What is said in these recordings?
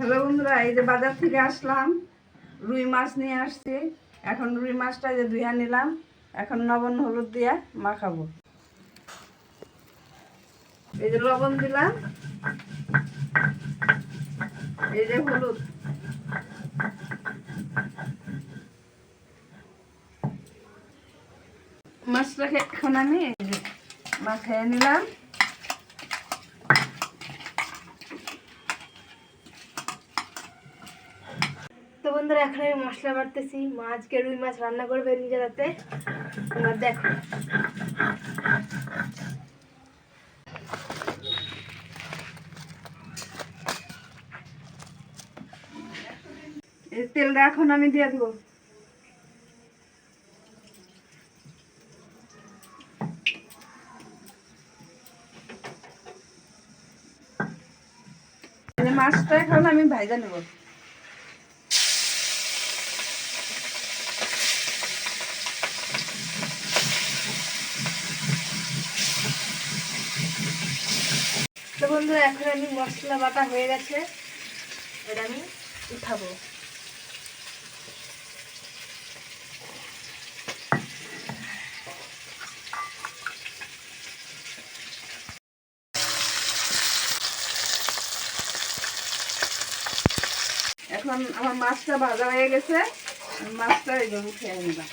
Hello বন্ধুরা, এই যে বাজার থেকে আসলাম, রুই মাছ নিয়ে আসছি। এখন রুই মাছটা যে ধুইয়া নিলাম, এখন লবণ, হলুদ দিয়া মাখাবো। এই যে লবণ দিলাম, এই যে হলুদ। মাছটাকে এখন আমি মাখায় নিলাম। বন্ধুরা, এখন আমি মশলা বাড়তেছি মা আজকে রুই মাছ রান্না করবে নিজের হাতে। দেখো। তেলটা এখন আমি দিয়ে দেবো। মাছটা এখন আমি ভাজা নেব। বন্ধুরা, এখন আমি মশলা বাটা হয়ে গেছে। এটা আমি উঠাবো। এখন আমার মাছটা ভাজা হয়ে গেছে। মাছটা এই যে উঠে নিলাম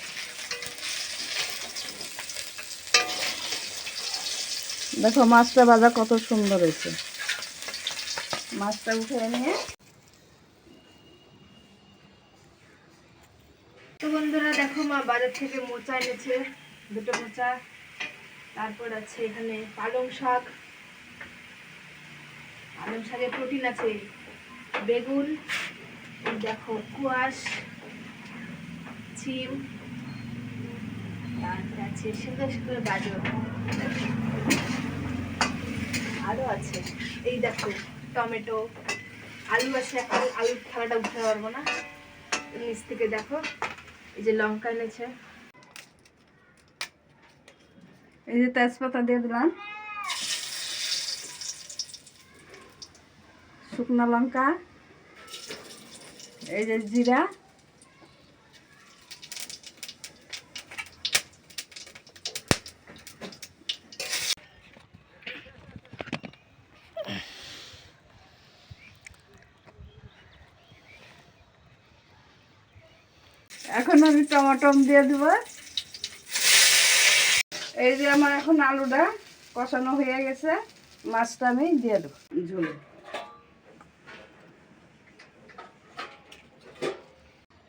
দেখো, মাছটা ভাজা কত সুন্দর হয়েছে। মাছটা উঠে নিয়ে। তো বন্ধুরা, দেখো মা বাজার থেকে মোচা এনেছে, দুটো মোচা। তারপর আছে এখানে পালং শাক। পালং শাকে প্রোটিন আছে, বেগুন দেখো কুয়াশ চিম তারপর আছে সুন্দর সুন্দর গাজর। আরও আছে, এই দেখো। টমেটো, আলু আছে, এখন আলুর থালাটা উঠতে পারব না। নিচ থেকে দেখো, এই যে লঙ্কা এনেছে। এই যে তেজপাতা দিয়ে দিলাম। শুকনো লঙ্কা, এই যে জিরা। এখন আমি টমাটম দিয়ে দেবো। এই যে আমার এখন আলুটা কষানো হয়ে গেছে, মাছটা আমি দিয়ে দেবো। ঝোলে।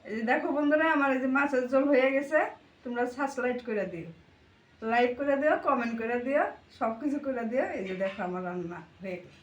এই যে দেখো বন্ধুরা, আমার এই যে মাছের ঝোল হয়ে গেছে, তোমরা সাবস্ক্রাইব করে দিও। লাইক করে দিও কমেন্ট করে দিও সব কিছু করে দিও। এই যে দেখো আমার রান্না হয়ে গেছে।